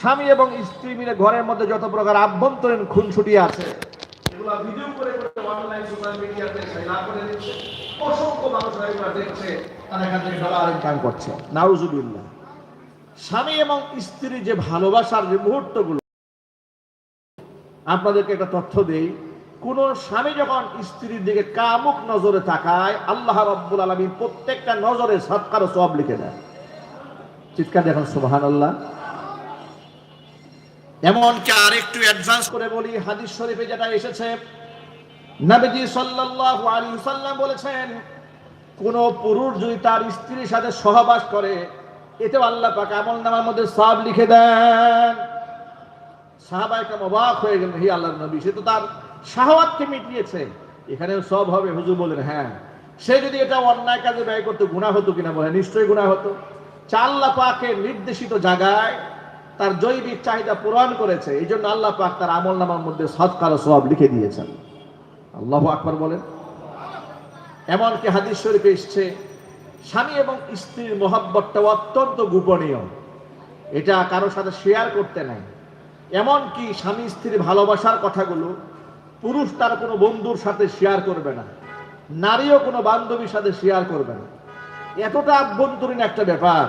স্বামী এবং স্ত্রী মিলে ঘরের মধ্যে যত প্রকার আভ্যন্তরীণ খুনসুটি আছে স্বামী এবং স্ত্রীর যে ভালোবাসার যে মুহূর্তগুলো, আপনাদেরকে একটা তথ্য দেই, কোন স্বামী যখন স্ত্রীর দিকে কামুক নজরে তাকায়, আল্লাহ রব্বুল আলমী প্রত্যেকটা নজরে সৎকার সব লিখে দেয় চিৎকার দেখুন সুবাহান আল্লাহ এমনকি আর একটু অ্যাডভান্স করে বলি, হাদিস শরীফে যেটা এসেছে, নবীজি সাল্লাল্লাহু আলাইহি সাল্লাম বলেছেন, কোন পুরুষ যদি তার স্ত্রীর সাথে সহবাস করে, এতেও আল্লাহ পাক আমল নামার মধ্যে সব লিখে দেন। সাহাবাই কেমন অবাক হয়ে গেলেন, হি আল্লাহর নবী, সে তো তার শাহওয়াতকে মিটিয়েছে। এখানেও সব হবে, হুজুর বলেন হ্যাঁ। সে যদি এটা অন্যায় কাজে ব্যয় করতো, গুনাহ হতো কিনা বলে নিশ্চয়ই গুনাহ হতো। চাল্লা পাকের নির্দেশিত জায়গায় তার জৈবিক চাহিদা পূরণ করেছে, এই জন্য আল্লাহ পাক তার আমল নামার মধ্যে সৎকার সব লিখে দিয়েছেন। আল্লাহ আকবর বলেন। এমনকি হাদিস শরীফে এসছে, স্বামী এবং স্ত্রীর মহাব্বতটা অত্যন্ত গোপনীয়। এটা কারও সাথে শেয়ার করতে নাই। এমনকি স্বামী স্ত্রীর ভালোবাসার কথাগুলো পুরুষ তার কোনো বন্ধুর সাথে শেয়ার করবে না, নারীও কোনো বান্ধবীর সাথে শেয়ার করবে না। এতটা আভ্যন্তরীণ একটা ব্যাপার।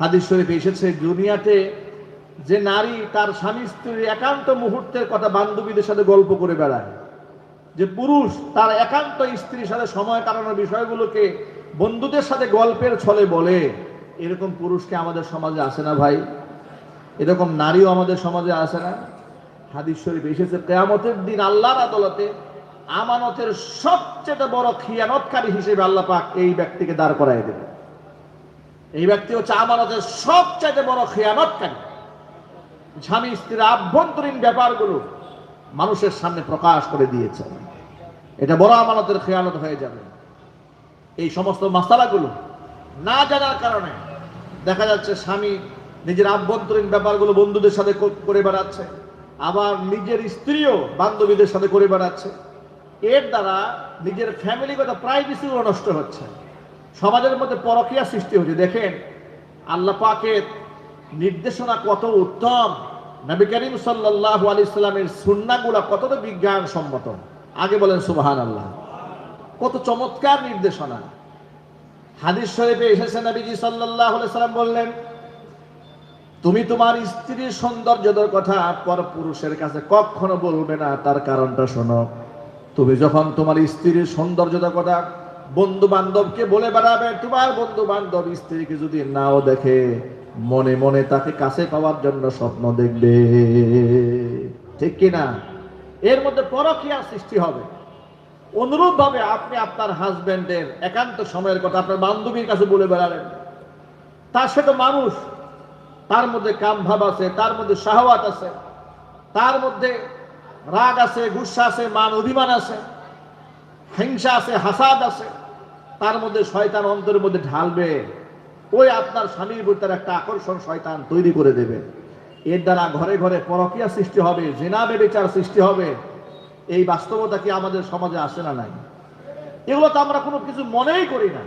হাদিস শরীফে এসেছে, দুনিয়াতে যে নারী তার স্বামী স্ত্রীর একান্ত মুহূর্তের কথা বান্ধবীদের সাথে গল্প করে বেড়ায়। যে পুরুষ তার একান্ত স্ত্রীর সাথে সময় কাটানোর বিষয়গুলোকে বন্ধুদের সাথে গল্পের ছলে বলে। এরকম পুরুষকে আমাদের সমাজে আসে না ভাই? এরকম নারীও আমাদের সমাজে আসে না? হাদিস শরীফ এসেছে, কেয়ামতের দিন আল্লাহর আদালতে আমানতের সবচেয়ে বড় খিয়ানতকারী হিসেবে আল্লাহ পাক এই ব্যক্তিকে দাঁড় করাই দেবে এই ব্যক্তি হচ্ছে আমানতের সবচাইতে বড় খেয়ানতকারী স্বামী, স্ত্রীর আভ্যন্তরীণ ব্যাপারগুলো মানুষের সামনে প্রকাশ করে দিয়েছে। এটা বড় আমানতের খেয়ানত হয়ে যাবে। এই সমস্ত মাসালাগুলো না জানার কারণে দেখা যাচ্ছে স্বামী নিজের আভ্যন্তরীণ ব্যাপারগুলো বন্ধুদের সাথে করে বেড়াচ্ছে, আবার নিজের স্ত্রীও বান্ধবীদের সাথে করে বেড়াচ্ছে। এর দ্বারা নিজের ফ্যামিলিগত প্রাইভেসিও নষ্ট হচ্ছে। সমাজের মধ্যে পরকীয়া সৃষ্টি হয়েছে। দেখেন, আল্লাহ পাকের নির্দেশনা কত উত্তম। নবী করিম সাল্লাহ আলি ইসলামের সুন্নাগুলা বিজ্ঞান সম্মত আগে বলেন সুবাহান আল্লাহ কত চমৎকার নির্দেশনা। হাদিস শরীফে এসেছে, নবীজি সাল্লাহ সাল্লাম বললেন, তুমি তোমার স্ত্রীর সৌন্দর্যদের কথা, পর পুরুষের কাছে কখনো বলবে না। তার কারণটা শোনো, তুমি যখন তোমার স্ত্রীর সৌন্দর্যতার কথা বন্ধু বান্ধবকে বলে বেড়াবে, তোমার বন্ধু বান্ধব স্ত্রীকে যদি নাও দেখে, মনে মনে তাকে কাছে পাওয়ার জন্য স্বপ্ন দেখবে। ঠিক কিনা? এর মধ্যে পরকীয়া সৃষ্টি হবে। অনুরূপ ভাবে আপনি আপনার হাজবেন্ডের একান্ত সময়ের কথা আপনার বান্ধবীর কাছে বলে বেড়ালেন। তার সে তো মানুষ। তার মধ্যে কাম ভাব আছে, তার মধ্যে শাহওয়াত আছে, তার মধ্যে রাগ আছে, গুসা আছে, মান অভিমান আছে। হিংসা আছে, হাসাদ আছে, তার মধ্যে শয়তান অন্তরের মধ্যে ঢালবে। ওই আপনার স্বামীর প্রতি তার একটা আকর্ষণ শয়তান তৈরি করে দেবে। এর দ্বারা ঘরে ঘরে পরকীয়া সৃষ্টি হবে জেনাবে বিচার সৃষ্টি হবে। এই বাস্তবতা কি আমাদের সমাজে আসে না নাই? এগুলো তো আমরা কোনো কিছু মনেই করি না।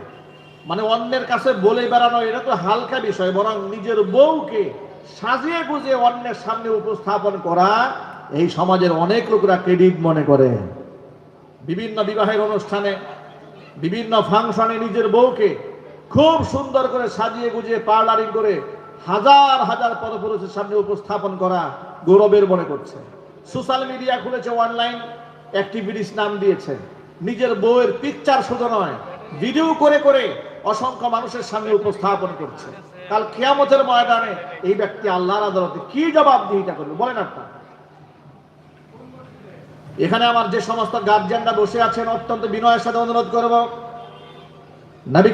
মানে অন্যের কাছে বলে বেড়ানো, এটা তো হালকা বিষয়, বরং নিজের বউকে সাজিয়ে গুজিয়ে অন্যের সামনে উপস্থাপন করা, এই সমাজের অনেক লোকরা ক্রেডিট মনে করে। বিভিন্ন বিবাহের অনুষ্ঠানে, বিভিন্ন ফাংশনে নিজের বউকে খুব সুন্দর করে সাজিয়ে গুজিয়ে পার্লারিং করে হাজার হাজার পদপুরুষের সামনে উপস্থাপন করা গৌরবের মনে করছে। সোশ্যাল মিডিয়া খুলেছে অনলাইন অ্যাক্টিভিটিস নাম দিয়েছে। নিজের বউয়ের পিকচার শুধু নয়, ভিডিও করে করে অসংখ্য মানুষের সামনে উপস্থাপন করছে। কাল কিয়ামতের ময়দানে এই ব্যক্তি আল্লাহর আদালতে কি জবাবদিহিতা করবে? বলেন আপনার। এখানে আমার যে সমস্ত গার্জিয়ানরা বসে আছেন অত্যন্ত বিনয়ের সাথে অনুরোধ করব। নবী